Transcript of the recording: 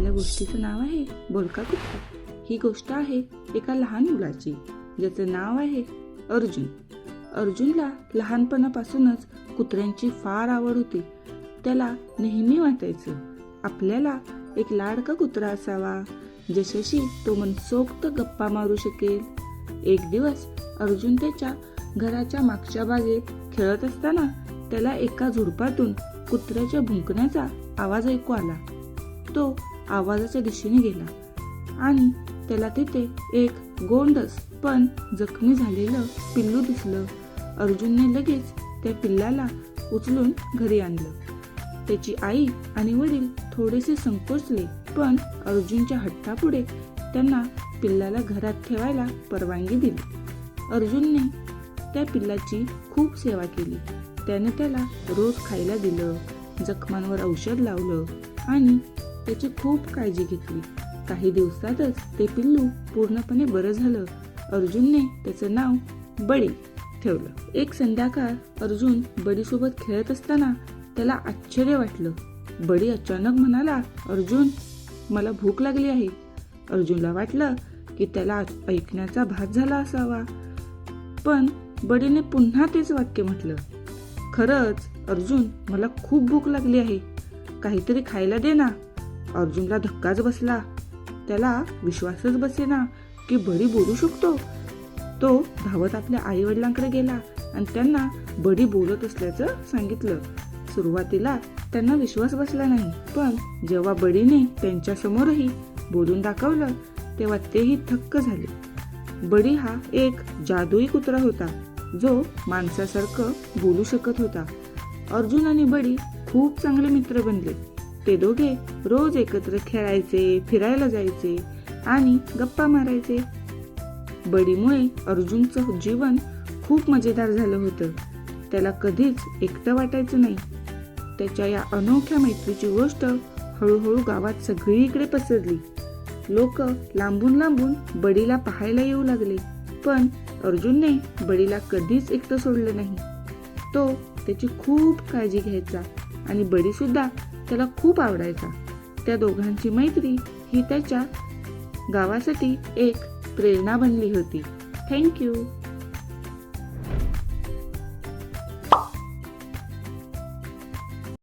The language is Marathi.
आपल्या गोष्टीचं नाव आहे बोलका कुत्रा. ही गोष्ट आहे एका लहान मुलाची ज्याचं नाव आहे अर्जुन. अर्जुनला लहानपणापासूनच कुत्र्यांची फार आवड होती. त्याला नेहमी वाटायचं आपल्याला एक लाडका कुत्रा असावा जशाशी तो मनसोक्त गप्पा मारू शकेल. एक दिवस अर्जुन त्याच्या घराच्या मागच्या बागेत खेळत असताना त्याला एका झुडपातून कुत्र्याच्या भुंकण्याचा आवाज ऐकू आला. तो आवाजाच्या दिशेने गेला. आणि त्याला तिथे एक गोंडस पण जखमी झालेलं पिल्लू दिसलं. अर्जुनने लगेच त्या पिल्लाला उचलून घरी आणलं. त्याची आई आणि वडील थोडेसे संकोचले पण अर्जुनच्या हट्टापुढे त्यांना पिल्लाला घरात ठेवायला परवानगी दिली. अर्जुनने त्या पिल्लाची खूप सेवा केली. त्याने त्याला रोज खायला दिलं जखमांवर औषध लावलं आणि त्याची खूप काळजी घेतली. काही दिवसातच ते पिल्लू पूर्णपणे बरं झालं. अर्जुनने त्याचं नाव बडी ठेवलं. एक संध्याकाळ अर्जुन बडीसोबत खेळत असताना त्याला आश्चर्य वाटलं. बडी अचानक म्हणाला अर्जुन मला भूक लागली आहे. अर्जुनला वाटलं की त्याला ऐकण्याचा भात झाला असावा. पण बडीने पुन्हा तेच वाक्य म्हटलं खरंच अर्जुन मला खूप भूक लागली आहे. काहीतरी खायला दे ना. अर्जुनला धक्काच बसला. त्याला विश्वासच बसेना की बडी बोलू शकतो. तो धावत आपल्या आई वडिलांकडे गेला आणि त्यांना बडी बोलत असल्याचं सांगितलं. सुरुवातीला त्यांना विश्वास बसला नाही पण जेव्हा बडीने त्यांच्या समोरही बोलून दाखवलं तेव्हा तेही थक्क झाले. बडी हा एक जादुई कुत्रा होता जो माणसासारखं बोलू शकत होता. अर्जुन आणि बडी खूप चांगले मित्र बनले. ते दोघे रोज एकत्र खेळायचे फिरायला जायचे आणि गप्पा मारायचे. बडीमुळे अर्जुनचं जीवन खूप मजेदार झालं होतं. त्याला कधीच एकटं वाटायचं नाही. त्याच्या या अनोख्या मैत्रीची गोष्ट हळूहळू गावात सगळीकडे पसरली. लोक लांबून लांबून बडीला पाहायला येऊ लागले पण अर्जुनने बडीला कधीच एकटं सोडलं नाही. तो त्याची खूप काळजी घ्यायचा आणि बडीसुद्धा त्याला खूप आवडायचा. त्या दोघांची मैत्री ही त्याच्या गावासाठी एक प्रेरणा बनली होती. थँक्यू